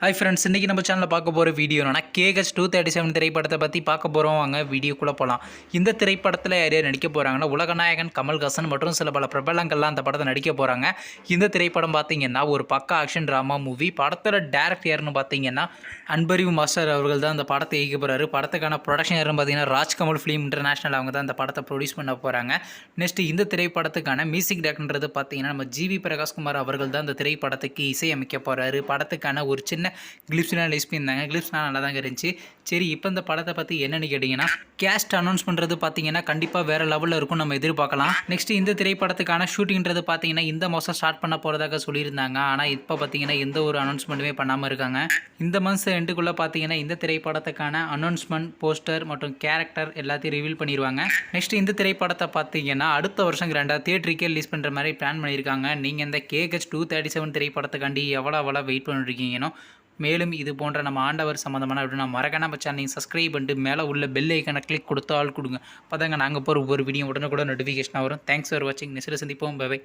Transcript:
Hi friends இன்றைக்கி நம்ம சேனலில் பார்க்க போகிற வீடியோ என்னன்னா கேகஸ் டூ தேர்ட்டி செவன் திரைப்படத்தை பற்றி பார்க்க போகிறோம் வாங்க வீடியோக்குள்ளே போகலாம் இந்த திரைப்படத்தில் யார் யார் நடிக்க போகிறாங்கன்னா உலகநாயகன் கமல்ஹாசன் மற்றும் சில பல பிரபலங்கள்லாம் அந்த படத்தை நடிக்க போகிறாங்க இந்த திரைப்படம் பார்த்தீங்கன்னா ஒரு பக்கா ஆக்ஷன் ட்ராமா மூவி படத்தோட டேரக்ட் யாருன்னு பார்த்தீங்கன்னா அன்பறிவு மாஸ்டர் அவர்கள் தான் அந்த படத்தை இயக்க போகிறாரு படத்துக்கான ப்ரொடக்ஷன் யாருன்னு பார்த்தீங்கன்னா ராஜ்கமல் ஃபிலிம் இன்டர்நேஷனல் அவங்க தான் அந்த படத்தை ப்ரொடியூஸ் பண்ண போகிறாங்க நெக்ஸ்ட் இந்த திரைப்படத்துக்கான மியூசிக் டேரக்டர்ன்றது பார்த்தீங்கன்னா நம்ம ஜிவி பிரகாஷ்குமார் அவர்கள் தான் இந்த திரைப்படத்துக்கு இசையமைக்க போகிறாரு படத்துக்கான ஒரு சின்ன கிளிப்ஸ்லாம் ரிலீஸ் பண்ணியிருந்தாங்க. கிளிப்ஸ்லாம் நல்லா தாங்க இருந்துச்சு. சரி இப்போ இந்த படத்தை பற்றி என்னென்னு கேட்டிங்கன்னா கேஸ்ட் அனௌன்ஸ் பண்ணுறது பார்த்தீங்கன்னா கண்டிப்பாக வேறு லெவலில் இருக்கும் நம்ம எதிர்பார்க்கலாம். நெக்ஸ்ட் இந்த திரைப்படத்துக்கான ஷூட்டிங்கிறது பார்த்தீங்கன்னா இந்த மாதம் ஸ்டார்ட் பண்ண போகிறதாக சொல்லியிருந்தாங்க. ஆனால் இப்போ பார்த்தீங்கன்னா எந்த ஒரு அனௌன்ஸ்மெண்ட்டுமே பண்ணாமல் இருக்காங்க. இந்த மந்த்ஸ் எண்டுக்குள்ளே பார்த்தீங்கன்னா இந்த திரைப்படத்துக்கான அனௌன்ஸ்மெண்ட் போஸ்டர் மற்றும் கேரக்டர் எல்லாத்தையும் ரிவீல் பண்ணிடுவாங்க நெக்ஸ்ட் இந்த திரைப்படத்தை பார்த்தீங்கன்னா அடுத்த வருஷம் ரெண்டாவது தியேட்டருக்கே ரிலீஸ் பண்ணுற மாதிரி பிளான் பண்ணியிருக்காங்க. நீங்கள் இந்த கேஹெச் டூ தேர்ட்டி செவன் திரைப்படத்துக்காண்டி எவ்வளோ எவ்வளோ வெயிட் பண்ணிருக்கீங்கன்னோ மேலும் இது போன்ற நம்ம ஆண்டவர் சம்மந்தமான அப்படின்னா மறக்காம நம்ம சேனல் சப்ஸ்கிரைப் பண்ணிட்டு மேலே உள்ள பெல் ஐக்கனை கிளிக் கொடுத்து ஆள் கொடுங்க. பார்த்தாங்க நாங்கள் போகிற ஒவ்வொரு வீடியோ உடனே கூட நோட்டிஃபிகேஷனாக வரும். தேங்க்ஸ் ஃபார் வாட்சிங் நெசில சந்திப்போம். பை